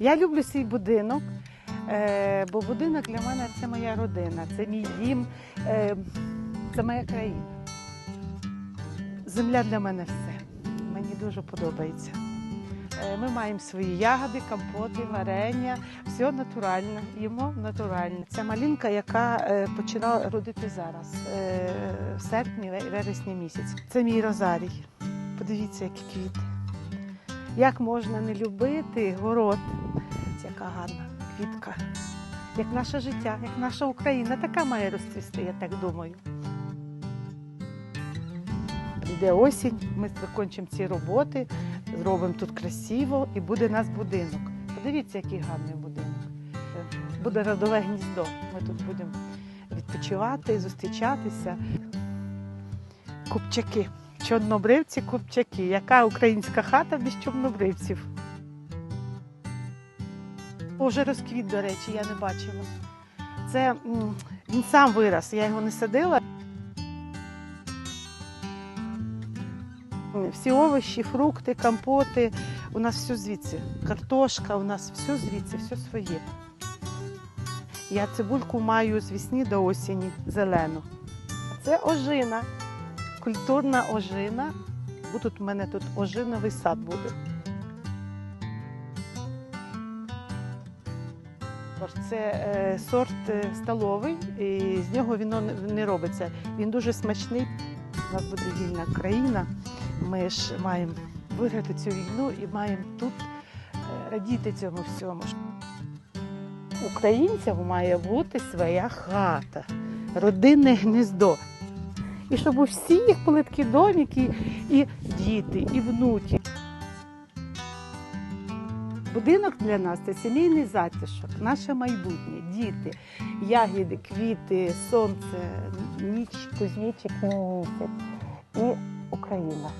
Я люблю свій будинок, е, бо будинок для мене це моя родина, це мій дім, е, це моя країна. Земля для мене все. Мені дуже подобається. Е, Ми маємо свої ягоди, компоти, варення, все натуральне, їмо натуральне. Це малинка, яка почала родити зараз, в серпні, вересні місяць. Це мій розарій. Подивіться, які квіти. Як можна не любити город? Яка гарна квітка. Як наше життя, як наша Україна, така має розцвісти, я так думаю. Прийде осінь, ми закінчимо ці роботи, зробимо тут красиво і буде нас будинок. Подивіться, який гарний будинок. Буде родове гніздо. Ми тут будемо відпочивати, зустрічатися. Купчаки. Чорнобривці, купчаки. Яка українська хата без чорнобривців? О, Вже розквіт, до речі, я не бачила. Це він сам вирос, я його не садила. Всі овочі, фрукти, компоти. У нас все звідси. Картошка, у нас все звідси, все своє. Я цибульку маю з весни до осені зелену. Це ожина, культурна ожина. Тут у мене тут ожиновий сад буде. Це е, сорт е, столовий, і з нього віно не робиться. Він дуже смачний. У нас буде вільна країна. Ми ж маємо виграти цю війну і маємо тут е, радіти цьому всьому. Українцям має бути своя хата, родинне гніздо. І щоб у всіх були такі доміки, і діти, і внуки. Будинок для нас це сімейний затишок, наше майбутнє, діти, ягіди, квіти, сонце, ніч, кузнічик, місяць і Україна.